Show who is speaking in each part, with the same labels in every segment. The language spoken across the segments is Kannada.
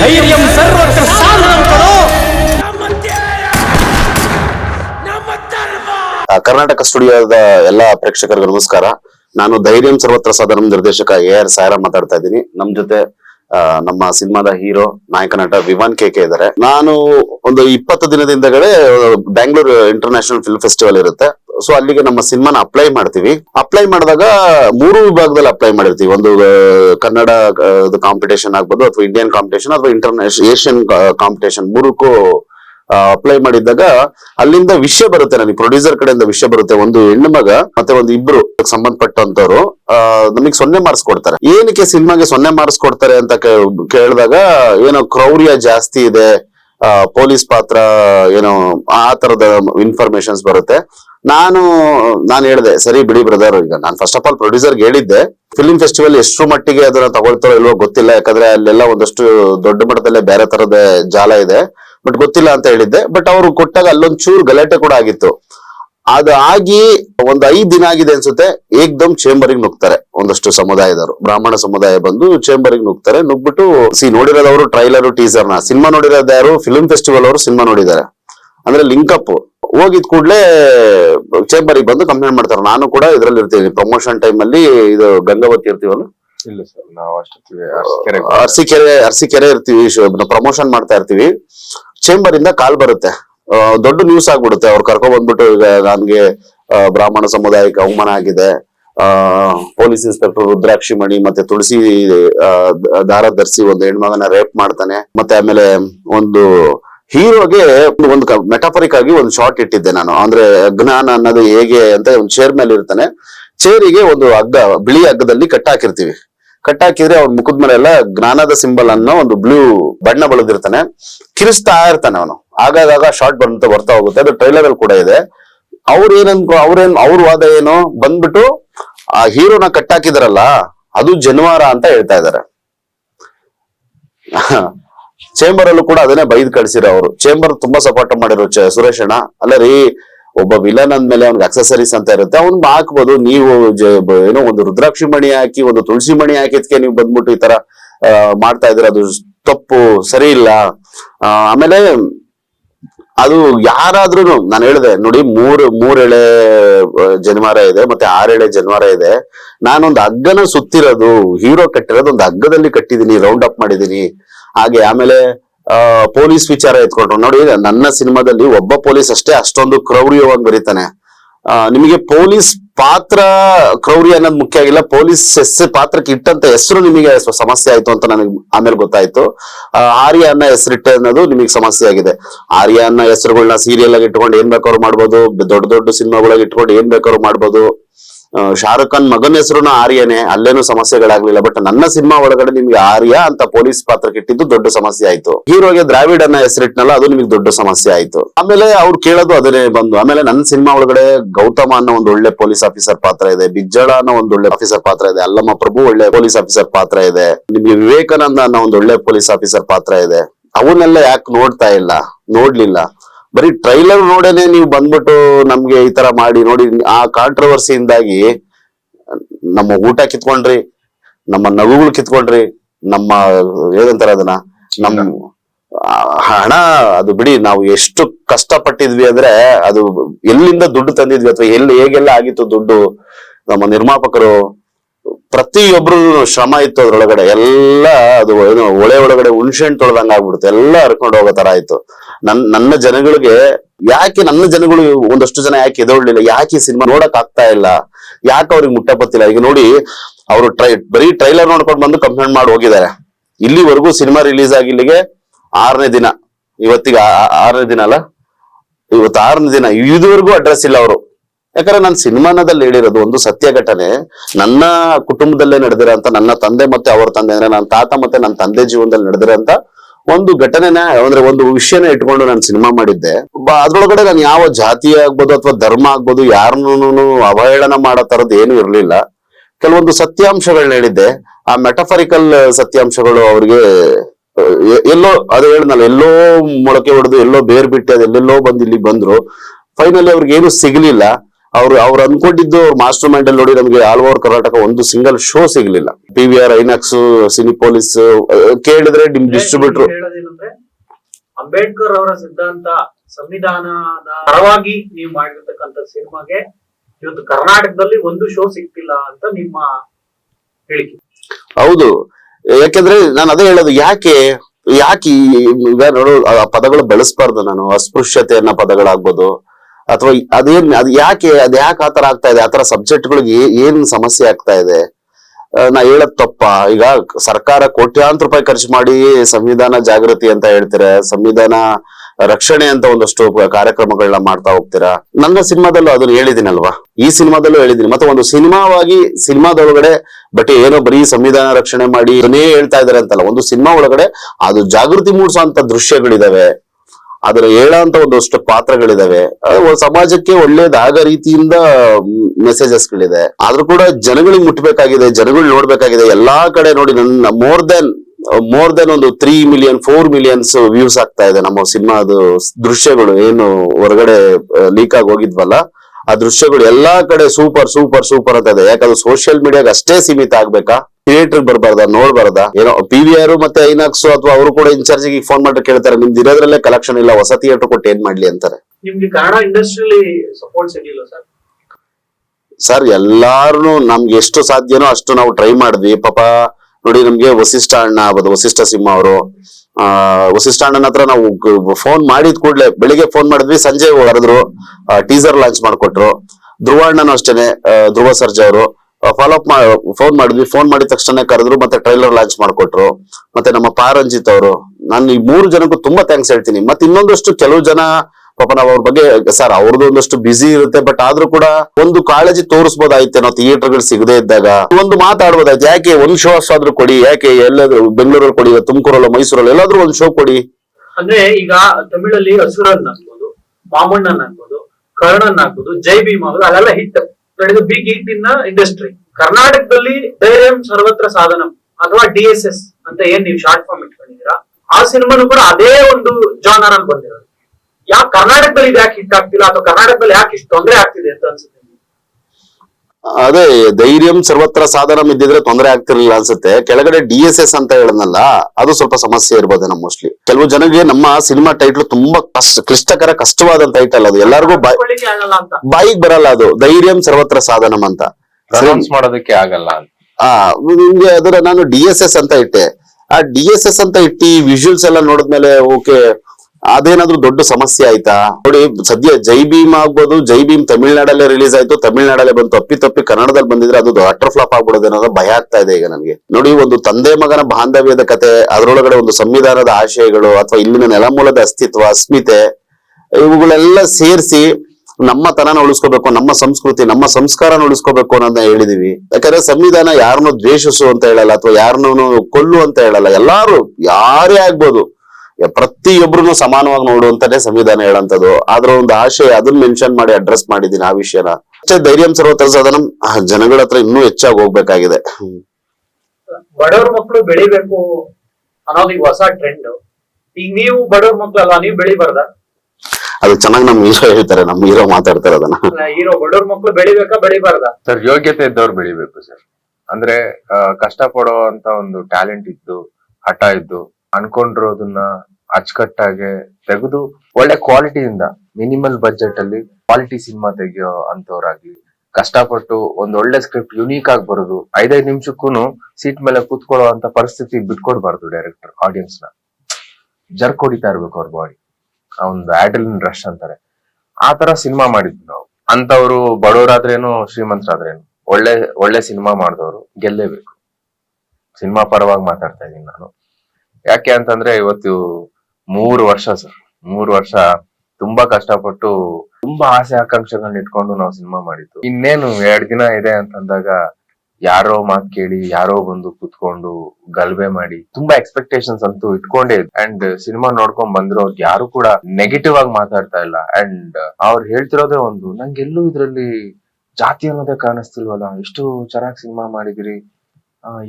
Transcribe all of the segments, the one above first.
Speaker 1: ಧೈರ್ಯಂ ಸರ್ವತ್ರ ಸಾಧನಂ
Speaker 2: ಕರ್ನಾಟಕ ಸ್ಟುಡಿಯೋದ ಎಲ್ಲಾ ಪ್ರೇಕ್ಷಕರಿಗೆ ನಮಸ್ಕಾರ. ನಾನು ಧೈರ್ಯಂ ಸರ್ವತ್ರ ಸಾಧನ ನಿರ್ದೇಶಕ ಎ ಆರ್ ಸಾಯರ ಮಾತಾಡ್ತಾ ಇದ್ದೀನಿ. ನಮ್ ಜೊತೆ ನಮ್ಮ ಸಿನಿಮಾದ ಹೀರೋ, ನಾಯಕ ನಟ ವಿವಾನ್ ಕೆ ಕೆ ಇದಾರೆ ನಾನು ಒಂದು ಇಪ್ಪತ್ತು ದಿನದಿಂದಗಡೆ ಬ್ಯಾಂಗ್ಳೂರ್ ಇಂಟರ್ನ್ಯಾಷನಲ್ ಫಿಲ್ಮ್ ಫೆಸ್ಟಿವಲ್ ಇರುತ್ತೆ. ಸೊ ಅಲ್ಲಿಗೆ ನಮ್ಮ ಸಿನಿಮಾನ ಅಪ್ಲೈ ಮಾಡ್ತೀವಿ. ಅಪ್ಲೈ ಮಾಡಿದಾಗ ಮೂರು ವಿಭಾಗದಲ್ಲಿ ಅಪ್ಲೈ ಮಾಡಿರ್ತೀವಿ. ಒಂದು ಕನ್ನಡ ಕಾಂಪಿಟೇಷನ್ ಆಗ್ಬೋದು, ಅಥವಾ ಇಂಡಿಯನ್ ಕಾಂಪಿಟೇಷನ್ ಅಥವಾ ಇಂಟರ್ನ್ಯಾಷನಲ್ ಏಷ್ಯನ್ ಕಾಂಪಿಟೇಷನ್ ಮೂರಕ್ಕೂ ಅಪ್ಲೈ ಮಾಡಿದ್ದಾಗ ಅಲ್ಲಿಂದ ವಿಷಯ ಬರುತ್ತೆ ನನಗೆ ಪ್ರೊಡ್ಯೂಸರ್ ಕಡೆಯಿಂದ ವಿಷಯ ಬರುತ್ತೆ. ಒಂದು ಹೆಣ್ಣು ಮಗ ಮತ್ತೆ ಒಂದು ಇಬ್ರು ಸಂಬಂಧಪಟ್ಟಂತವ್ರು ನಮಗೆ ಸೊನ್ನೆ ಮಾರ್ಕ್ಸ್ ಕೊಡ್ತಾರೆ ಏನಕ್ಕೆ ಸಿನಿಮಾಗೆ ಸೊನ್ನೆ ಮಾರ್ಕ್ಸ್ ಕೊಡ್ತಾರೆ ಅಂತ ಕೇಳಿದಾಗ ಏನೋ ಕ್ರೌರ್ಯ ಜಾಸ್ತಿ ಇದೆ ಪೊಲೀಸ್ ಪಾತ್ರ ಏನೋ ಆ ತರದ ಇನ್ಫಾರ್ಮೇಶನ್ಸ್ ಬರುತ್ತೆ. ನಾನು ನಾನು ಹೇಳಿದೆ, ಸರಿ ಬಿಡಿ ಬ್ರದರ್ ಈಗ ನಾನು ಫಸ್ಟ್ ಆಫ್ ಆಲ್ ಪ್ರೊಡ್ಯೂಸರ್ಗೆ ಹೇಳಿದ್ದೆ ಫಿಲ್ಮ್ ಫೆಸ್ಟಿವಲ್ ಎಷ್ಟು ಮಟ್ಟಿಗೆ ಅದನ್ನ ತಗೊಳ್ತಾರೋ ಇಲ್ವೋ ಗೊತ್ತಿಲ್ಲ. ಯಾಕಂದ್ರೆ ಅಲ್ಲೆಲ್ಲ ಒಂದಷ್ಟು ದೊಡ್ಡ ಮಟ್ಟದಲ್ಲೇ ಬೇರೆ ತರದ ಜಾಲ ಇದೆ. ಬಟ್ ಗೊತ್ತಿಲ್ಲ ಅಂತ ಹೇಳಿದ್ದೆ. ಬಟ್ ಅವರು ಕೊಟ್ಟಾಗ ಅಲ್ಲೊಂದ್ ಚೂರು ಗಲಾಟೆ ಕೂಡ ಆಗಿತ್ತು. ಅದು ಆಗಿ ಒಂದು ಐದ್ ದಿನ ಆಗಿದೆ ಅನ್ಸುತ್ತೆ. ಏಕ್ದಮ್ ಚೇಂಬರಿಗೆ ನುಗ್ತಾರೆ ಒಂದಷ್ಟು ಸಮುದಾಯದವರು. ಬ್ರಾಹ್ಮಣ ಸಮುದಾಯ ಬಂದು ಚೇಂಬರಿಗೆ ನುಗ್ತಾರೆ. ನುಗ್ಬಿಟ್ಟು ಸಿ ನೋಡಿರೋದವರು ಟ್ರೈಲರ್ ಟೀಸರ್ನ. ಸಿನಿಮಾ ನೋಡಿರೋದ ಯಾರು? ಫಿಲ್ಮ್ ಫೆಸ್ಟಿವಲ್ ಅವರು ಸಿನಿಮಾ ನೋಡಿದ್ದಾರೆ. ಅಂದ್ರೆ ಅಪ್ ಹೋಗಿದ್ ಕೂಡ್ಲೆ ಚೇಂಬರ್ಗೆ ಬಂದು ಕಂಪ್ಲೇಂಟ್ ಮಾಡ್ತಾರೆ. ನಾನು ಕೂಡ ಇದ್ರಲ್ಲಿ ಇರ್ತೀನಿ ಪ್ರಮೋಷನ್ ಟೈಮ್ ಅಲ್ಲಿ ಇದು ಗಂಗಾವತಿ ಇರ್ತೀವಲ್ಲ?
Speaker 3: ಇಲ್ಲ ಸರ್, ನಾವು ಅಷ್ಟೊತ್ತಿಗೆ ಅರಸೀಕೆರೆ
Speaker 2: ಅರ್ಸಿಕೆರೆ ಇರ್ತೀವಿ ಪ್ರಮೋಷನ್ ಮಾಡ್ತಾ ಇರ್ತೀವಿ. ಚೇಂಬರ್ ಇಂದ ಕಾಲ್ ಬರುತ್ತೆ. ದೊಡ್ಡ ನ್ಯೂಸ್ ಆಗ್ಬಿಡುತ್ತೆ. ಅವ್ರು ಕರ್ಕೊಂಡ್ ಬಂದ್ಬಿಟ್ಟು ಈಗ ನನ್ಗೆ ಬ್ರಾಹ್ಮಣ ಸಮುದಾಯಕ್ಕೆ ಅವಮಾನ ಆಗಿದೆ. ಆ, ಪೊಲೀಸ್ ಇನ್ಸ್ಪೆಕ್ಟರ್ ರುದ್ರಾಕ್ಷಿ ಮಣಿ ಮತ್ತೆ ತುಳಸಿ ದಾರ ಧರಿಸಿ ಒಂದು ಹೆಣ್ಮಗನ ರೇಪ್ ಮಾಡ್ತಾನೆ. ಮತ್ತೆ ಆಮೇಲೆ ಒಂದು ಹೀರೋಗೆ ಒಂದು ಮೆಟಾಫರಿಕ್ ಆಗಿ ಒಂದು ಶಾರ್ಟ್ ಇಟ್ಟಿದ್ದೆ ನಾನು. ಅಂದ್ರೆ ಜ್ಞಾನ ಅನ್ನೋದು ಹೇಗೆ ಅಂತ ಒಂದು ಚೇರ್ ಮೇಲೆ ಇರ್ತಾನೆ ಚೇರಿಗೆ ಒಂದು ಹಗ್ಗ, ಬಿಳಿ ಹಗ್ಗದಲ್ಲಿ ಕಟ್ಟಾಕಿರ್ತೀವಿ. ಕಟ್ಟಾಕಿದ್ರೆ ಅವ್ರ ಮುಖದ ಮೇಲೆ ಎಲ್ಲ ಜ್ಞಾನದ ಸಿಂಬಲ್ ಅನ್ನೋ ಒಂದು ಬ್ಲೂ ಬಣ್ಣ ಬಳದಿರ್ತಾನೆ. ಕಿರಿಸ್ತಾ ಇರ್ತಾನೆ ಅವನು. ಆಗಾಗ ಶಾರ್ಟ್ ಬಂತ ಬರ್ತಾ ಹೋಗುತ್ತೆ. ಅದು ಟ್ರೈಲರ್ ಅಲ್ಲಿ ಕೂಡ ಇದೆ. ಅವ್ರ ಏನನ್ಕೊ ಅವ್ರೇನ್, ಅವ್ರ ವಾದ ಏನು? ಬಂದ್ಬಿಟ್ಟು ಆ ಹೀರೋನ ಕಟ್ಟಾಕಿದಾರಲ್ಲ, ಅದು ಜನ್ವಾರ ಅಂತ ಹೇಳ್ತಾ ಇದಾರೆ. ಚೇಂಬರ್ ಅಲ್ಲೂ ಕೂಡ ಅದನ್ನೇ ಬೈದ್ ಕಳ್ಸಿರೋ ಅವರು ಚೇಂಬರ್ ತುಂಬಾ ಸಪೋರ್ಟ್ ಮಾಡಿರೋ ಸುರೇಶ್ ಅಣ್ಣ ಅಲ್ಲ ರೀ ಒಬ್ಬ ವಿಲನ್ ಅಂದ್ಮೇಲೆ ಅವ್ನಿಗೆ ಅಕ್ಸಸರೀಸ್ ಅಂತ ಇರುತ್ತೆ. ಅವ್ನ್ ಹಾಕ್ಬೋದು. ನೀವು ಏನೋ ಒಂದು ರುದ್ರಾಕ್ಷಿ ಮಣಿ ಹಾಕಿ, ಒಂದು ತುಳಸಿ ಮಣಿ ಹಾಕಿದ್ಕೆ ನೀವು ಬಂದ್ಬಿಟ್ಟು ಈ ತರ ಮಾಡ್ತಾ ಇದ್ರೆ ಅದು ತಪ್ಪು, ಸರಿ ಇಲ್ಲ. ಆಮೇಲೆ ಅದು ಯಾರಾದ್ರೂ ನಾನು ಹೇಳಿದೆ, ನೋಡಿ ಮೂರ್, ಮೂರೆಳೆ ಜನಿವಾರ ಇದೆ, ಮತ್ತೆ ಆರ್ ಎಳೆ ಜನಿವಾರ ಇದೆ. ನಾನೊಂದು ಹಗ್ಗನ ಸುತ್ತಿರೋದು, ಹೀರೋ ಕಟ್ಟಿರೋದು, ಒಂದು ಹಗ್ಗದಲ್ಲಿ ಕಟ್ಟಿದೀನಿ ರೌಂಡ್ ಅಪ್ ಮಾಡಿದೀನಿ ಹಾಗೆ, ಆಮೇಲೆ ಪೊಲೀಸ್ ವಿಚಾರ ಎತ್ಕೊಂಡ್ರು. ನೋಡಿ, ನನ್ನ ಸಿನಿಮಾದಲ್ಲಿ ಒಬ್ಬ ಪೊಲೀಸ್ ಅಷ್ಟೇ ಅಷ್ಟೊಂದು ಕ್ರೌರ್ಯವಾಗಿ ಬರೀತಾನೆ. ನಿಮಗೆ ಪೊಲೀಸ್ ಪಾತ್ರ ಕ್ರೌರ್ಯ ಅನ್ನೋದು ಮುಖ್ಯ ಆಗಿಲ್ಲ. ಪೊಲೀಸ್ ಎಸ್ ಪಾತ್ರಕ್ಕೆ ಇಟ್ಟಂತ ಹೆಸರು ನಿಮಗೆ ಸಮಸ್ಯೆ ಆಯ್ತು ಅಂತ ನನಗೆ ಆಮೇಲೆ ಗೊತ್ತಾಯ್ತು. ಆರ್ಯ ಅನ್ನ ಹೆಸರಿಟ್ಟೆ ಅನ್ನೋದು ನಿಮಗೆ ಸಮಸ್ಯೆ ಆಗಿದೆ. ಆರ್ಯ ಅನ್ನ ಹೆಸರುಗಳನ್ನ ಸೀರಿಯಲ್ ಆಗಿ ಇಟ್ಕೊಂಡು ಏನ್ ಬೇಕಾದ್ರು ಮಾಡ್ಬೋದು. ದೊಡ್ಡ ದೊಡ್ಡ ಸಿನಿಮಾಗಳಾಗಿ ಇಟ್ಕೊಂಡು ಏನ್ ಬೇಕಾದ್ರು ಮಾಡ್ಬೋದು. ಶಾರುಖ್ ಖಾನ್ ಮಗನ ಹೆಸರುನು ಆರ್ಯನೇ, ಅಲ್ಲೇನು ಸಮಸ್ಯೆಗಳಾಗ್ಲಿಲ್ಲ ಬಟ್ ನನ್ನ ಸಿನಿಮಾ ಒಳಗಡೆ ನಿಮ್ಗೆ ಆರ್ಯ ಅಂತ ಪೊಲೀಸ್ ಪಾತ್ರಕ್ಕೆ ಇಟ್ಟಿದ್ದು ದೊಡ್ಡ ಸಮಸ್ಯೆ ಆಯ್ತು. ಹೀರೋಗೆ ದ್ರಾವಿಡ್ ಅನ್ನ ಹೆಸರಿಟ್ನಲ್ಲ, ಅದು ನಿಮಗೆ ದೊಡ್ಡ ಸಮಸ್ಯೆ ಆಯ್ತು. ಆಮೇಲೆ ಅವ್ರು ಕೇಳೋದು ಅದನ್ನೇ ಬಂದು, ಆಮೇಲೆ ನನ್ನ ಸಿನಿಮಾ ಒಳಗಡೆ ಗೌತಮ ಅನ್ನೋ ಒಂದು ಒಳ್ಳೆ ಪೊಲೀಸ್ ಆಫೀಸರ್ ಪಾತ್ರ ಇದೆ, ಬಿಜ್ಜಳ ಅನ್ನೋ ಒಂದು ಒಳ್ಳೆ ಆಫೀಸರ್ ಪಾತ್ರ ಇದೆ, ಅಲ್ಲಮ್ಮ ಪ್ರಭು ಒಳ್ಳೆ ಪೊಲೀಸ್ ಆಫೀಸರ್ ಪಾತ್ರ ಇದೆ, ನಿಮ್ಗೆ ವಿವೇಕಾನಂದ ಅನ್ನೋ ಒಂದು ಒಳ್ಳೆ ಪೊಲೀಸ್ ಆಫೀಸರ್ ಪಾತ್ರ ಇದೆ. ಅವನ್ನೆಲ್ಲ ಯಾಕೆ ನೋಡ್ತಾ ಇಲ್ಲ? ನೋಡ್ಲಿಲ್ಲ. ಬರೀ ಟ್ರೈಲರ್ ನೋಡೇನೆ ನೀವು ಬಂದ್ಬಿಟ್ಟು ನಮ್ಗೆ ಈ ತರ ಮಾಡಿ ನೋಡಿ ಆ ಕಾಂಟ್ರವರ್ಸಿಯಿಂದಾಗಿ ನಮ್ಮ ಊಟ ಕಿತ್ಕೊಂಡ್ರಿ ನಮ್ಮ ನಗುಗಳು ಕಿತ್ಕೊಂಡ್ರಿ ನಮ್ಮ ಏನಂತಾರ ಅದನ್ನ ನಮ್ಮ ಹಣ ಅದು ಬಿಡಿ ನಾವು ಎಷ್ಟು ಕಷ್ಟಪಟ್ಟಿದ್ವಿ ಅಂದ್ರೆ ಅದು ಎಲ್ಲಿಂದ ದುಡ್ಡು ತಂದಿದ್ವಿ ಅಥವಾ ಎಲ್ಲಿ ಹೇಗೆಲ್ಲ ಆಗಿತ್ತು ದುಡ್ಡು ನಮ್ಮ ನಿರ್ಮಾಪಕರು ಪ್ರತಿಯೊಬ್ರು ಶ್ರಮ ಇತ್ತು ಅದ್ರೊಳಗಡೆ. ಎಲ್ಲ ಅದು ಏನು ಒಳೆ ಒಳಗಡೆ ಹುಣ್ಸೆಣ್ ತೊಳೆದಂಗ ಆಗ್ಬಿಡುತ್ತೆ ಎಲ್ಲ ಹರ್ಕೊಂಡು ಹೋಗೋ ತರ ಆಯ್ತು. ನನ್, ನನ್ನ ಜನಗಳಿಗೆ ಯಾಕೆ ನನ್ನ ಜನಗಳು ಒಂದಷ್ಟು ಜನ ಯಾಕೆ ಎದೊಳ್ಳಿಲ್ಲ? ಯಾಕೆ ಸಿನಿಮಾ ನೋಡಕ್ ಆಗ್ತಾ ಇಲ್ಲ? ಯಾಕೆ ಅವ್ರಿಗೆ ಮುಟ್ಟಪತ್ತಿಲ್ಲ ಈಗ ನೋಡಿ, ಅವರು ಟ್ರೈ, ಬರೀ ಟ್ರೈಲರ್ ನೋಡ್ಕೊಂಡು ಬಂದು ಕಂಪ್ಲೇಂಟ್ ಮಾಡಿ ಹೋಗಿದ್ದಾರೆ. ಇಲ್ಲಿವರೆಗೂ ಸಿನಿಮಾ ರಿಲೀಸ್ ಆಗಿ ಇಲ್ಲಿಗೆ ಆರನೇ ದಿನ. ಇವತ್ತಿಗೆ ಆರನೇ ದಿನ ಅಲ್ಲ? ಇವತ್ತು ಆರನೇ ದಿನ. ಇದುವರೆಗೂ ಅಡ್ರೆಸ್ ಇಲ್ಲ ಅವರು. ಯಾಕಂದ್ರೆ ನಾನು ಸಿನಿಮಾನದಲ್ಲಿ ಹೇಳಿರೋದು ಒಂದು ಸತ್ಯ ಘಟನೆ. ನನ್ನ ಕುಟುಂಬದಲ್ಲೇ ನಡೆದಿರೋಂತ ನನ್ನ ತಂದೆ ಮತ್ತೆ ಅವ್ರ ತಂದೆ, ಅಂದ್ರೆ ನನ್ನ ತಾತ ಮತ್ತೆ ನನ್ನ ತಂದೆ ಜೀವನದಲ್ಲಿ ನಡೆದಿರೋಂತ ಒಂದು ಘಟನೆನ, ಅಂದ್ರೆ ಒಂದು ವಿಷಯನ ಇಟ್ಕೊಂಡು ನಾನು ಸಿನಿಮಾ ಮಾಡಿದ್ದೆ. ಅದ್ರೊಳಗಡೆ ನಾನು ಯಾವ ಜಾತಿ ಆಗ್ಬೋದು ಅಥವಾ ಧರ್ಮ ಆಗ್ಬೋದು ಯಾರನ್ನೂ ಅವಹೇಳನ ಮಾಡೋ ತರದ್ ಏನು ಇರ್ಲಿಲ್ಲ. ಕೆಲವೊಂದು ಸತ್ಯಾಂಶಗಳನ್ನ ಹೇಳಿದ್ದೆ. ಆ ಮೆಟಫರಿಕಲ್ ಸತ್ಯಾಂಶಗಳು ಅವ್ರಿಗೆ ಎಲ್ಲೋ, ಅದು ಹೇಳಿದ್ನಲ್ಲ, ಎಲ್ಲೋ ಮೊಳಕೆ ಹೊಡೆದು ಎಲ್ಲೋ ಬೇರ್ ಬಿಟ್ಟು ಅದೆಲ್ಲೆಲ್ಲೋ ಬಂದು ಇಲ್ಲಿಗೆ ಬಂದ್ರು. ಫೈನಲಿ ಅವ್ರಿಗೆ ಏನು ಸಿಗ್ಲಿಲ್ಲ. ಅವ್ರು ಅವ್ರು ಅನ್ಕೊಂಡಿದ್ದು ಮಾಸ್ಟರ್ ಮೈಂಡ್ ಅಲ್ಲಿ ನೋಡಿ ನಮಗೆ ಆಲ್ ಓವರ್ ಕರ್ನಾಟಕ ಒಂದು ಸಿಂಗಲ್ ಶೋ ಸಿಗ್ಲಿಲ್ಲ. P V R Inox Cinepolis ಕೇಳಿದ್ರೆ ನಿಮ್ ಡಿಸ್ಟ್ರಿಬ್ಯೂಟರ್
Speaker 1: ಅಂಬೇಡ್ಕರ್ ಅವರ ಸಿದ್ಧಾಂತ ಸಂವಿಧಾನದ ಪರವಾಗಿ ನೀವು ಮಾಡಿರ್ತಕ್ಕಂಥ ಸಿನಿಮಾಗೆ ಇವತ್ತು ಕರ್ನಾಟಕದಲ್ಲಿ ಒಂದು ಶೋ ಸಿಗ್ತಿಲ್ಲ ಅಂತ ನಿಮ್ಮ ಹೇಳಿಕೆ.
Speaker 2: ಹೌದು. ಯಾಕೆಂದ್ರೆ ನಾನು ಅದೇ ಹೇಳೋದು ಯಾಕೆ ಯಾಕೆ ಈಗ ನೋಡು ಆ ಪದಗಳು ಬಳಸಬಾರ್ದು ನಾನು ಅಸ್ಪೃಶ್ಯತೆ ಅನ್ನೋ ಪದಗಳಾಗ್ಬೋದು. ಅಥವಾ ಅದೇನ್ ಅದ್ ಯಾಕೆ ಅದ್ ಯಾಕೆ ಆತರ ಆಗ್ತಾ ಇದೆ? ಆತರ ಸಬ್ಜೆಕ್ಟ್ಗಳಿಗೆ ಏನ್ ಸಮಸ್ಯೆ ಆಗ್ತಾ ಇದೆ? ನಾ ಹೇಳದ್ ತಪ್ಪ? ಈಗ ಸರ್ಕಾರ ಕೋಟ್ಯಾಂತರ ರೂಪಾಯಿ ಖರ್ಚು ಮಾಡಿ ಸಂವಿಧಾನ ಜಾಗೃತಿ ಅಂತ ಹೇಳ್ತೀರ? ಸಂವಿಧಾನ ರಕ್ಷಣೆ ಅಂತ ಒಂದಷ್ಟು ಕಾರ್ಯಕ್ರಮಗಳನ್ನ ಮಾಡ್ತಾ ಹೋಗ್ತೀರಾ? ನನ್ನ ಸಿನಿಮಾದಲ್ಲೂ ಅದನ್ನ ಹೇಳಿದಿನಲ್ವಾ ಈ ಸಿನಿಮಾದಲ್ಲೂ ಹೇಳಿದೀನಿ ಮತ್ತೆ ಒಂದು ಸಿನಿಮಾವಾಗಿ ಸಿನಿಮಾದೊಳಗಡೆ ಬಟ್ ಏನೋ ಬರೀ ಸಂವಿಧಾನ ರಕ್ಷಣೆ ಮಾಡಿ ಅದನ್ನೇ ಹೇಳ್ತಾ ಇದಾರೆ ಅಂತಲ್ಲ, ಒಂದು ಸಿನಿಮಾ ಒಳಗಡೆ ಅದು ಜಾಗೃತಿ ಮೂಡಿಸುವಂತ ದೃಶ್ಯಗಳಿದಾವೆ. ಅದರ ಹೇಳಂತ ಒಂದಷ್ಟು ಪಾತ್ರಗಳಿದಾವೆ. ಸಮಾಜಕ್ಕೆ ಒಳ್ಳೇದಾಗ ರೀತಿಯಿಂದ ಮೆಸೇಜಸ್ ಗಳಿದೆ ಆದ್ರೂ ಕೂಡ ಜನಗಳಿಗೆ ಮುಟ್ಬೇಕಾಗಿದೆ, ಜನಗಳು ನೋಡ್ಬೇಕಾಗಿದೆ. ಎಲ್ಲಾ ಕಡೆ ನೋಡಿ ನನ್ನ ಮೋರ್ ದೆನ್ ಮೋರ್ ದೆನ್ ಒಂದು three million four millions views ಆಗ್ತಾ ಇದೆ. ನಮ್ಮ ಸಿನಿಮಾದು ದೃಶ್ಯಗಳು. ಏನು ಹೊರಗಡೆ ಲೀಕ್ ಆಗಿ ಹೋಗಿದ್ವಲ್ಲ, ಆ ದೃಶ್ಯಗಳು ಎಲ್ಲಾ ಕಡೆ ಸೂಪರ್ ಸೂಪರ್ ಸೂಪರ್ ಅಂತ ಇದೆ. ಯಾಕಂದ್ರೆ ಸೋಷಿಯಲ್ ಮೀಡಿಯಾಗ ಅಷ್ಟೇ ಸೀಮಿತ ಆಗ್ಬೇಕಾ? ಥಿಯೇಟರ್ ಬರ್ಬಾರ್ದ ನೋಡ್ಬಾರ್ದ. ಏನೋ ಪಿ ವಿ ಆರ್ ಮತ್ತೆ ಐನಾಕ್ಸ್ ಅಥವಾ ಅವರು ಕೂಡ ಇನ್ಚಾರ್ಜ್ ಫೋನ್ ಮಾಡಿ ಕೇಳ್ತಾರೆ ನಿಮ್ದು ಇರೋದ್ರಲ್ಲೇ ಕಲೆಕ್ಷನ್ ಇಲ್ಲ ಹೊಸ ಥಿಯೇಟರ್ ಕೊಟ್ಟು ಏನ್ ಮಾಡ್ಲಿ ಅಂತಾರೆ.
Speaker 1: ನಿಮ್ಗೆ ಕನ್ನಡ ಇಂಡಸ್ಟ್ರಿಯಲ್ಲಿ ಸಪೋರ್ಟ್ ಸಿಗ್ಲಿಲ್ಲ ಸರ್
Speaker 2: ಸರ್ ಎಲ್ಲಾರು ನಮ್ಗೆ ಎಷ್ಟು ಸಾಧ್ಯನೋ ಅಷ್ಟು ನಾವು ಟ್ರೈ ಮಾಡಿದ್ವಿ. ಪಾಪ ನೋಡಿ ನಮ್ಗೆ ವಸಿಷ್ಠ ಅಣ್ಣ ಆಗ್ಬೋದು ವಸಿಷ್ಠ ಸಿಂಹ ಅವರು. ಆ ವಸಿಷ್ಠ ಅಣ್ಣನ ಹತ್ರ ನಾವು ಫೋನ್ ಮಾಡಿದ ಕೂಡ್ಲೆ ಬೆಳಿಗ್ಗೆ ಫೋನ್ ಮಾಡಿದ್ವಿ ಸಂಜೆ ಹೊರದ್ರು ಟೀಸರ್ ಲಾಂಚ್ ಮಾಡ್ಕೊಟ್ರು. ಧ್ರುವ ಅಣ್ಣನು ಅಷ್ಟೇನೆ ಧ್ರುವ ಸರ್ಜಾ ಅವರು. ಫಾಲೋ ಅಪ್ ಫೋನ್ ಮಾಡಿದ್ವಿ. ಫೋನ್ ಮಾಡಿದ ತಕ್ಷಣ ಕರೆದ್ರು, ಮತ್ತೆ ಟ್ರೈಲರ್ ಲಾಂಚ್ ಮಾಡ್ಕೊಟ್ರು. ಮತ್ತೆ ನಮ್ಮ ಪಾರಂಜಿತ್ ಅವರು, ನಾನು ಈ ಮೂರು ಜನಕ್ಕೂ ತುಂಬಾ ಥ್ಯಾಂಕ್ಸ್ ಹೇಳ್ತೀನಿ. ಮತ್ತೆ ಇನ್ನೊಂದಷ್ಟು ಕೆಲವು ಜನ, ಪಾಪ ನಾವು ಅವ್ರ ಬಗ್ಗೆ ಸರ್ ಅವ್ರದ್ದು ಒಂದಷ್ಟು ಬಿಸಿ ಇರುತ್ತೆ ಬಟ್ ಆದ್ರೂ ಕೂಡ ಒಂದು ಕಾಳಜಿ ತೋರಿಸಬಹುದಾಯ್ತೆ ನಾವು ಥಿಯೇಟರ್ಗಳು ಸಿಗದೇ ಇದ್ದಾಗ, ಒಂದು ಮಾತಾಡ್ಬೋದಾಯ್ತು. ಯಾಕೆ ಒಂದ್ ಶೋ ಆದ್ರೂ ಕೊಡಿ, ಯಾಕೆ ಎಲ್ಲಾದ್ರೂ ಬೆಂಗಳೂರಲ್ಲಿ ಕೊಡಿ ತುಮಕೂರಲ್ಲ, ಮೈಸೂರಲ್ಲಿ, ಎಲ್ಲಾದ್ರೂ ಒಂದ್ ಶೋ ಕೊಡಿ.
Speaker 1: ಅಂದ್ರೆ ಈಗ ತಮಿಳಲ್ಲಿ ಹಸುರನ್ ಆಗ್ಬೋದು ಮಾಮಣ್ಣನ್ ಆಗ್ಬೋದು, ಕರ್ಣನ್ ಆಗ್ಬೋದು, ಜೈ ಭೀಮ್ ಆಗ್ಬೋದು, ಅಲ್ಲೆಲ್ಲ ಹಿಟ್ ನಡೆದು ಬಿಗ್ ಹಿಟ್ ಇನ್ ಇಂಡಸ್ಟ್ರಿ ಕರ್ನಾಟಕದಲ್ಲಿ ಧೈರ್ಯಂ ಸರ್ವತ್ರ ಸಾಧನಂ, ಅಥವಾ ಡಿ ಎಸ್ ಎಸ್ ಅಂತ ಏನ್ ನೀವು ಶಾರ್ಟ್ ಫಾರ್ಮ್ ಇಟ್ಕೊಂಡಿದ್ದೀರಾ, ಆ ಸಿನಿಮಾನು ಕೂಡ ಅದೇ ಒಂದು ಜಾನರ್ ಅಲ್ಲಿ ಬಂದಿರೋದು ಯಾಕೆ ಕರ್ನಾಟಕದಲ್ಲಿ ಇದು ಯಾಕೆ ಹಿಟ್ ಆಗ್ತಿಲ್ಲ, ಅಥವಾ ಕರ್ನಾಟಕದಲ್ಲಿ ಯಾಕೆ ಇಷ್ಟು ತೊಂದರೆ ಆಗ್ತಿದೆ ಅಂತ ಅನ್ಸುತ್ತೆ?
Speaker 2: ಅದೇ ಧೈರ್ಯಂ ಸರ್ವತ್ರ ಸಾಧನ ಇದ್ದಿದ್ರೆ ತೊಂದರೆ ಆಗ್ತಿರ್ಲಿಲ್ಲ ಅನ್ಸುತ್ತೆ. ಕೆಳಗಡೆ ಡಿ ಎಸ್ ಎಸ್ ಅಂತ ಹೇಳದ್ನಲ್ಲ ಅದು ಸ್ವಲ್ಪ ಸಮಸ್ಯೆ ಇರ್ಬೋದೇನೋ ಮೋಸ್ಟ್ಲಿ ಕೆಲವು ಜನಕ್ಕೆ ನಮ್ಮ ಸಿನಿಮಾ ಟೈಟ್ಲ್ ತುಂಬಾ ಕಷ್ಟ ಕ್ಲಿಷ್ಟಕರ ಕಷ್ಟವಾದ ಟೈಟಲ್ ಅದು. ಎಲ್ಲರಿಗೂ ಬಾಯಿಗೆ ಬರಲ್ಲ ಅದು. ಧೈರ್ಯಂ ಸರ್ವತ್ರ ಸಾಧನಂ ಅಂತ.
Speaker 3: ಮಾಡೋದಕ್ಕೆ ಆಗಲ್ಲ ಅಂತ.
Speaker 2: ಆ ನಿಮ್ಗೆ ಅದರ ನಾನು ಡಿ ಎಸ್ ಎಸ್ ಅಂತ ಇಟ್ಟೆ. ಆ ಡಿ ಎಸ್ ಎಸ್ ಅಂತ ಇಟ್ಟಿ ವಿಜುವಲ್ಸ್ ಎಲ್ಲ ನೋಡಿದ್ಮೇಲೆ ಓಕೆ ಅದೇನಾದ್ರೂ ದೊಡ್ಡ ಸಮಸ್ಯೆ ಆಯ್ತಾ? ನೋಡಿ, ಸದ್ಯ ಜೈ ಭೀಮ್ ಆಗ್ಬೋದು, ಜೈ ಭೀಮ್ ತಮಿಳ್ನಾಡಲ್ಲೇ ರಿಲೀಸ್ ಆಯ್ತು, ತಮಿಳ್ನಾಡಲ್ಲೇ ಬಂತು ಅಪ್ಪಿ ತಪ್ಪಿ ಕನ್ನಡದಲ್ಲಿ ಬಂದಿದ್ರೆ ಅದು ಅಟರ್ ಫ್ಲಾಪ್ ಅನ್ನೋದು ಭಯ ಆಗ್ತಾ ಇದೆ ಈಗ ನನಗೆ. ನೋಡಿ, ಒಂದು ತಂದೆ ಮಗನ ಬಾಂಧವ್ಯದ ಕತೆ, ಅದರೊಳಗಡೆ ಒಂದು ಸಂವಿಧಾನದ ಆಶಯಗಳು ಅಥವಾ ಇಲ್ಲಿನ ನೆಲಮೂಲದ ಅಸ್ತಿತ್ವ, ಅಸ್ಮಿತೆ, ಇವುಗಳೆಲ್ಲ ಸೇರಿಸಿ ನಮ್ಮ ತನನ ಉಳಿಸ್ಕೋಬೇಕು, ನಮ್ಮ ಸಂಸ್ಕೃತಿ, ನಮ್ಮ ಸಂಸ್ಕಾರನ ಉಳಿಸ್ಕೋಬೇಕು ಅನ್ನೋದನ್ನ ಹೇಳಿದೀವಿ. ಯಾಕಂದ್ರೆ ಸಂವಿಧಾನ ಯಾರನ್ನು ದ್ವೇಷಿಸು ಅಂತ ಹೇಳಲ್ಲ, ಅಥವಾ ಯಾರನ್ನು ಕೊಲ್ಲು ಅಂತ ಹೇಳಲ್ಲ, ಎಲ್ಲಾರು ಯಾರೇ ಆಗ್ಬೋದು ಯ- ಪ್ರತಿಯೊಬ್ರು ಸಮಾನವಾಗಿ ನೋಡುವಂತಾನೆ ಸಂವಿಧಾನ ಹೇಳಂತದ್ದು ಆದ್ರ ಒಂದು ಆಶಯ ಅದನ್ನ ಮೆನ್ಷನ್ ಮಾಡಿ ಅಡ್ರೆಸ್ ಮಾಡಿದೀನಿ ಆ ವಿಷಯನ. ಅಷ್ಟೇ ಧೈರ್ಯಂ ಸರ್ವತ್ರ ಸಾಧನಂ ಆ, ಜನಗಳ ಹತ್ರ ಇನ್ನೂ ಹೆಚ್ಚಾಗಿ ಹೋಗ್ಬೇಕಾಗಿದೆ.
Speaker 1: ಬಡವರ ಮಕ್ಕಳು ಬೆಳಿಬೇಕು ಅನ್ನೋದು ಈಗ ಹೊಸ ಟ್ರೆಂಡ್ ಈಗ ನೀವು ಬಡವ್ರ ಮಕ್ಕಳಲ್ಲ ಅಲ್ವಾ ನೀವು ಬೆಳಿಬಾರ್ದ?
Speaker 2: ಅದು ಚೆನ್ನಾಗಿ ನಮ್ ಹೀರೋ ಹೇಳ್ತಾರೆ ನಮ್ ಹೀರೋ ಮಾತಾಡ್ತಾರೆ ಅದನ್ನ.
Speaker 1: ಹೀರೋ ಬಡವ್ರ ಮಕ್ಕಳು ಬೆಳಿಬೇಕಾ ಬೆಳಿಬಾರ್ದ?
Speaker 3: ಸರ್ ಯೋಗ್ಯತೆ ಇದ್ದವ್ರು ಬೆಳಿಬೇಕು ಸರ್. ಅಂದ್ರೆ ಆ, ಕಷ್ಟ ಪಡೋ ಅಂತ ಒಂದು ಟ್ಯಾಲೆಂಟ್ ಇದ್ದು ಹಠ ಇದ್ದು ಅನ್ಕೊಂಡಿರೋದನ್ನ ಅಚ್ಚುಕಟ್ಟಾಗೆ ತೆಗೆದು ಒಳ್ಳೆ ಕ್ವಾಲಿಟಿಯಿಂದ ಮಿನಿಮಲ್ ಬಜೆಟ್ ಅಲ್ಲಿ ಕ್ವಾಲಿಟಿ ಸಿನಿಮಾ ತೆಗಿಯೋ ಅಂತವ್ರಾಗ್ಲಿ ಕಷ್ಟಪಟ್ಟು ಒಂದ್ ಒಳ್ಳೆ ಸ್ಕ್ರಿಪ್ಟ್ ಯುನೀಕ್ ಆಗಿ ಬರೋದು, ಐದೈದು ನಿಮಿಷಕ್ಕೂ ಸೀಟ್ ಮೇಲೆ ಕೂತ್ಕೊಳ್ಳೋ ಅಂತ ಪರಿಸ್ಥಿತಿ ಬಿಟ್ಕೊಡ್ಬಾರ್ದು ಡೈರೆಕ್ಟರ್ ಆಡಿಯನ್ಸ್ನ. ಜರ್ಕ್ ಹೊಡಿತಾ ಇರ್ಬೇಕು ಅವ್ರ ಬಾಡಿ ಆ ಒಂದು ರಶ್ ಅಂತಾರೆ. ಆ ತರ ಸಿನಿಮಾ ಮಾಡಿದ್ವಿ ನಾವು. ಅಂತವ್ರು ಬಡವರಾದ್ರೇನು, ಶ್ರೀಮಂತರಾದ್ರೇನು? ಒಳ್ಳೆ ಒಳ್ಳೆ ಸಿನಿಮಾ ಮಾಡಿದವರು ಗೆಲ್ಲೇಬೇಕು. ಸಿನಿಮಾ ಪರವಾಗಿ ಮಾತಾಡ್ತಾ ಇದೀನಿ ನಾನು. ಯಾಕೆ ಅಂತಂದ್ರೆ ಇವತ್ತು ಮೂರು ವರ್ಷ ಸರ್ ಮೂರು ವರ್ಷ ತುಂಬಾ ಕಷ್ಟಪಟ್ಟು ತುಂಬಾ ಆಸೆ ಆಕಾಂಕ್ಷೆಗಳನ್ನ ಇಟ್ಕೊಂಡು ನಾವು ಸಿನಿಮಾ ಮಾಡಿದ್ದು. ಇನ್ನೇನು ಎರಡ್ ದಿನ ಇದೆ ಅಂತಂದಾಗ ಯಾರೋ ಮಾತ್ ಕೇಳಿ, ಯಾರೋ ಬಂದು ಕುತ್ಕೊಂಡು ಗಲ್ಬೆ ಮಾಡಿ ತುಂಬಾ ಎಕ್ಸ್ಪೆಕ್ಟೇಷನ್ಸ್ ಅಂತೂ ಇಟ್ಕೊಂಡೆ ಅಂಡ್ ಸಿನಿಮಾ ನೋಡ್ಕೊಂಡ್ ಬಂದಿರೋರ್ಗೆ ಯಾರು ಕೂಡ ನೆಗೆಟಿವ್ ಆಗಿ ಮಾತಾಡ್ತಾ ಇಲ್ಲ. ಅಂಡ್ ಅವ್ರು ಹೇಳ್ತಿರೋದೇ ಒಂದು, ನಂಗೆಲ್ಲೂ ಇದ್ರಲ್ಲಿ ಜಾತಿ ಅನ್ನೋದೇ ಕಾಣಿಸ್ತಿಲ್ವಲ್ಲ? ಎಷ್ಟು ಚೆನ್ನಾಗಿ ಸಿನಿಮಾ ಮಾಡಿದಿರಿ?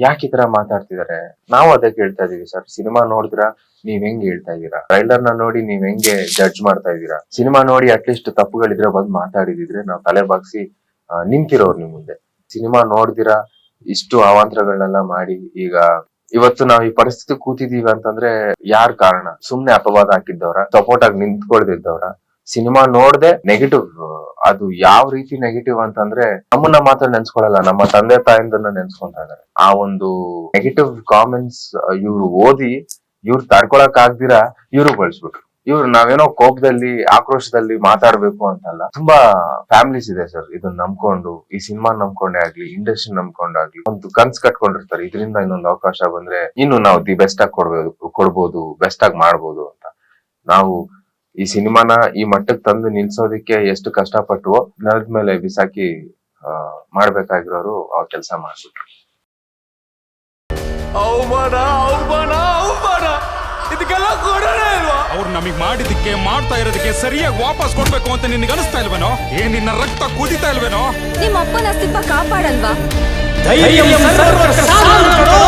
Speaker 3: ಯಾಕೆ ತರ ಮಾತಾಡ್ತಿದಾರೆ? ನಾವು ಅದೇ ಹೇಳ್ತಾ ಇದೀವಿ ಸರ್. ಸಿನಿಮಾ ನೋಡಿದ್ರ ನೀವ್ ಹೆಂಗ್ ಹೇಳ್ತಾ ಇದೀರಾ? ಟ್ರೈಲರ್ನ ನೋಡಿ ನೀವ್ ಹೆಂಗೆ ಜಡ್ಜ್ ಮಾಡ್ತಾ ಇದೀರಾ? ಸಿನಿಮಾ ನೋಡಿ ಅಟ್ಲೀಸ್ಟ್ ತಪ್ಪುಗಳಿದ್ರೆ ಬಂದ್ ಮಾತಾಡಿದಿದ್ರೆ ನಾವು ತಲೆ ಬಾಗ್ಸಿ ನಿಂತಿರೋರು ನಿಮ್ ಮುಂದೆ. ಸಿನಿಮಾ ನೋಡ್ದಿರಾ? ಇಷ್ಟು ಅವಾಂತರಗಳನ್ನೆಲ್ಲ ಮಾಡಿ ಈಗ ಇವತ್ತು ನಾವ್ ಈ ಪರಿಸ್ಥಿತಿ ಕೂತಿದೀವಿ ಅಂತಂದ್ರೆ ಯಾರ್ ಕಾರಣ? ಸುಮ್ನೆ ಅಪವಾದ ಹಾಕಿದ್ದವ್ರ, ಸಪೋರ್ಟ್ ಆಗಿ ನಿಂತ್ಕೊಳ್ದಿದ್ದವ್ರ ಸಿನಿಮಾ ನೋಡ್ದೆ ನೆಗೆಟಿವ್ ಅದು ಯಾವ ರೀತಿ ನೆಗೆಟಿವ್ ಅಂತಂದ್ರೆ ನಮ್ಮನ್ನ ಮಾತ್ರ ನೆನ್ಸ್ಕೊಳಲ್ಲ, ನಮ್ಮ ತಂದೆ ತಾಯಿಂದನ್ನ ನೆನ್ಸ್ಕೊಂತ ಇದಾರೆ ಆ ಒಂದು ನೆಗೆಟಿವ್ ಕಾಮೆಂಟ್ಸ್ ಇವ್ರು ಓದಿ, ಇವ್ರು ತಡ್ಕೊಳಕ್ ಆಗ್ದಿರಾ ಇವ್ರು ಬಳಸ್ಬಿಟ್ರು. ಇವ್ರು ನಾವೇನೋ ಕೋಪದಲ್ಲಿ, ಆಕ್ರೋಶದಲ್ಲಿ ಮಾತಾಡ್ಬೇಕು ಅಂತಲ್ಲ. ತುಂಬಾ ಫ್ಯಾಮಿಲೀಸ್ ಇದೆ ಸರ್ ಇದನ್ನ ನಂಬ್ಕೊಂಡು, ಈ ಸಿನಿಮಾ ನಂಬ್ಕೊಂಡೇ ಆಗ್ಲಿ ಇಂಡಸ್ಟ್ರಿ ನಂಬ್ಕೊಂಡಾಗ್ಲಿ ಒಂದು ಕನ್ಸ್ ಕಟ್ಕೊಂಡಿರ್ತಾರೆ. ಇದರಿಂದ ಇನ್ನೊಂದು ಅವಕಾಶ ಬಂದ್ರೆ, ಇನ್ನು ನಾವು ದಿ ಬೆಸ್ಟ್ ಆಗಿ ಕೊಡ್ಬೋದು ಕೊಡ್ಬೋದು ಬೆಸ್ಟ್ ಆಗಿ ಮಾಡ್ಬೋದು ಅಂತ. ನಾವು ಈ ಸಿನಿಮಾನ ಈ ಮಟ್ಟಕ್ಕೆ ತಂದು ನಿಲ್ಸೋದಕ್ಕೆ ಎಷ್ಟು ಕಷ್ಟಪಟ್ಟು ನೆಲದ ಮೇಲೆ ಬಿಸಾಕಿ ಆ, ಮಾಡ್ಬೇಕಾಗಿರೋರು ಆ ಕೆಲಸ ಮಾಡ್ಬಿಟ್ರು.
Speaker 4: ಅವಮಾನ ಅವಮಾನ ಅವಮಾನ ಇದಕ್ಕೆಲ್ಲ ಕೊಡೋಣ ಇಲ್ವಾ?
Speaker 5: ಅವ್ರು ನಮಗ್ ಮಾಡಿದಕ್ಕೆ ಮಾಡ್ತಾ ಇರೋದಕ್ಕೆ ಸರಿಯಾಗಿ ವಾಪಸ್ ಕೊಡ್ಬೇಕು ಅಂತ ನಿನ್ಗೆ ಅನಿಸ್ತಾ ಇಲ್ವೇನೋ? ಏನ್ ನಿನ್ನ ರಕ್ತ ಕುದಿತಾ ಇಲ್ವೇನೋ?
Speaker 6: ನಿಮ್ಮ ಅಪ್ಪನ ಅಸ್ತಿತ್ವ ಕಾಪಾಡಲ್ವಾ?
Speaker 4: ಧೈರ್ಯ ಸರ್ವ ಸಾಧನ ಕಣೋ.